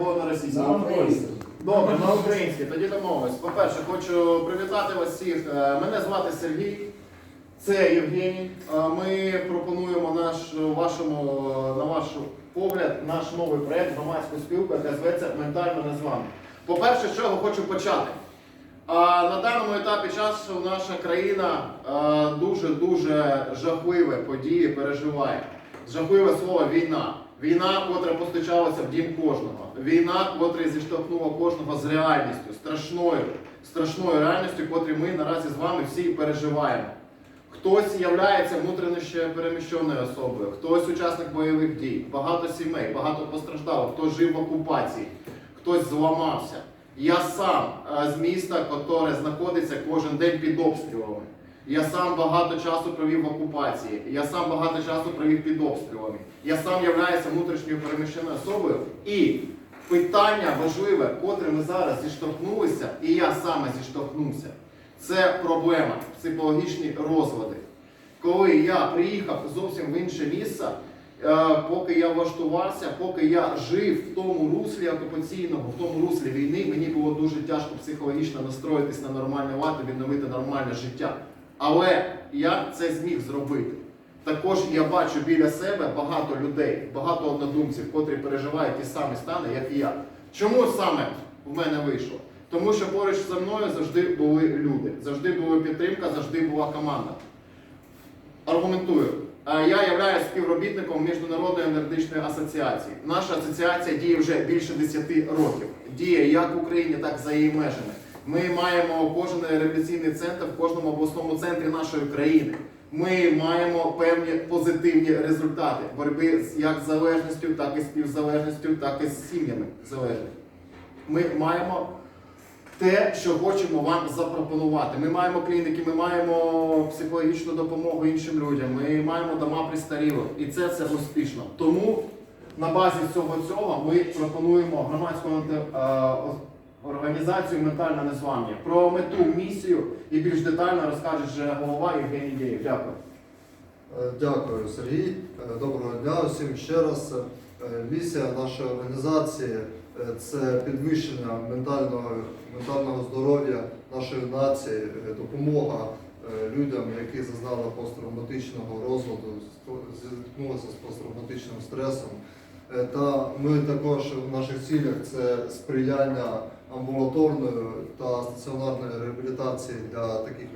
Або на російській. На. Добре, на українській. Тоді домовимось. По-перше, хочу привітати вас всіх. Е, Мене звати Сергій. Це Євгеній. Е, Ми пропонуємо наш вашому на ваш погляд наш новий проект громадську спілку, яка зветься Ментально незвано. По-перше, з чого хочу почати. На даному етапі часу наша країна дуже дуже жахливі події переживає. Жахливе слово війна. Війна, котра постачалася в дім кожного. Війна, котра зіштовхнула кожного з реальністю, страшною, страшною реальністю, котрі ми наразі з вами всі переживаємо. Хтось являється внутрішньо переміщеною особою, хтось учасник бойових дій, багато сімей, багато постраждало, хтось жив в окупації, хтось зламався. Я сам е, з міста, яке знаходиться кожен день під обстрілами. Я сам багато часу провів в окупації. Я сам багато часу провів під обстрілами. Я сам являюся внутрішньою переміщеною особою. І питання важливе, котре ми зараз зіштовхнулися, і я саме зіштовхнувся, це проблема, психологічні розлади. Коли я приїхав зовсім в інше місце, е, поки я влаштувався, поки я жив в тому руслі окупаційного, в тому руслі війни, мені було дуже тяжко психологічно настроїтись на нормальний лад і відновити нормальне життя. Але я це зміг зробити. Також я бачу біля себе багато людей, багато однодумців, котрі переживають ті самі стани, як і я. Чому саме в мене вийшло? Тому що поруч зі мною завжди були люди, завжди була підтримка, завжди була команда. Аргументую. Е, Я являюсь співробітником Міжнародної енергетичної асоціації. Наша асоціація діє вже більше 10 років. Діє як в Україні, так і за її межами. Ми маємо кожен реабілітаційний центр в кожному обласному центрі нашої країни. Ми маємо певні позитивні результати боротьби як з залежністю, так і з співзалежністю, так і з сім'ями залежних. Ми маємо те, що хочемо вам запропонувати. Ми маємо клініки, ми маємо психологічну допомогу іншим людям, ми маємо дома престарілих, і це все успішно. Тому на базі всього цього ми пропонуємо громадську анти- е, організацію ментальне незвання. Про мету, місію і більш детально розкаже вже голова Євгеній Дєєв. Дякую. Е, Дякую, Сергій. Е, Доброго дня усім ще раз. Е, Місія нашої організації це підвищення ментального, ментального здоров'я нашої нації, допомога людям, які зазнали посттравматичного розладу, зіткнулися з посттравматичним стресом. Е, Та ми також в наших цілях це сприяння амбулаторної та стаціонарної реабілітації для таких людей.